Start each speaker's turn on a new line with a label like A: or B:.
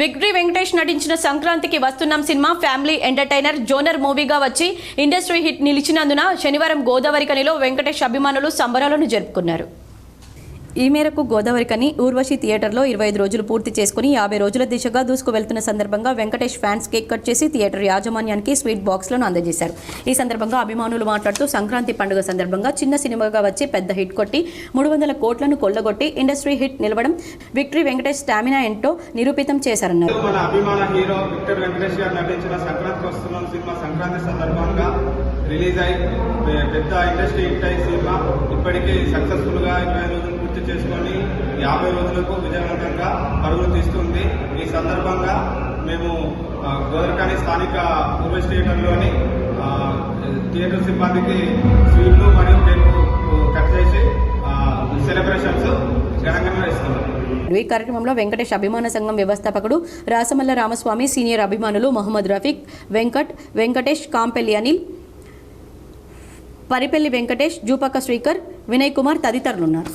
A: Victory Venkatesh నటించిన సంక్రాంతికి వస్తున్నాం సినిమా. ఫ్యామిలీ ఎంటర్టైనర్ జోనర్ మూవీగా వచ్చి ఇండస్ట్రీ హిట్ నిలిచినందున శనివారం గోదావరి కనిలో వెంకటేష్ అభిమానులు సంబరాలను జరుపుకున్నారు. ఈ మేరకు గోదావరి కని ఊర్వశి థియేటర్లో ఇరవై ఐదు రోజులు పూర్తి చేసుకుని యాభై రోజుల దిశగా దూసుకు వెళ్తున్న సందర్భంగా వెంకటేష్ ఫ్యాన్స్ కేక్ కట్ చేసి థియేటర్ యాజమాన్యానికి స్వీట్ బాక్స్లను అందజేశారు. ఈ సందర్భంగా అభిమానులు మాట్లాడుతూ సంక్రాంతి పండుగ సందర్భంగా చిన్న సినిమాగా వచ్చి పెద్ద హిట్ కొట్టి మూడు వందల కోట్లను కొల్లగొట్టి ఇండస్ట్రీ హిట్ నిలవడం విక్టరీ వెంకటేష్ స్టామినా ఏంటో నిరూపితం చేశారన్నారు.
B: మన అభిమాన హీరో విక్టర్ వెంకటేష్ గారు నటించిన వస్తున్నాం సినిమా సంక్రాంతి సందర్భంగా రిలీజ్ అయి పెద్ద ఇండస్ట్రీ హిట్ అయ్యి సినిమా సక్సెస్ఫుల్గా ఇరవై రోజులు పూర్తి చేసుకొని యాభై రోజులకు విజయవంతంగా పరుగులు తీస్తుంది. ఈ సందర్భంగా మేము గోదరకాని స్థానిక ఊర్వశ్ థియేటర్లోని థియేటర్ సిబ్బందికి స్వీట్లు మరియు కేక్ కట్ చేసి సెలబ్రేషన్స్ ఘనంగా ఇస్తున్నాం
A: ఈ కార్యక్రమంలో వెంకటేష్ అభిమాన సంఘం వ్యవస్థాపకుడు రాసమల్ల రామస్వామి సీనియర్ అభిమానులు మొహమ్మద్ రఫీక్ వెంకట్ వెంకటేష్ కాంపెల్లి అనిల్ పరిపల్లి వెంకటేష్ జూపక శ్రీకర్ వినయ్ కుమార్ తదితరులున్నారు.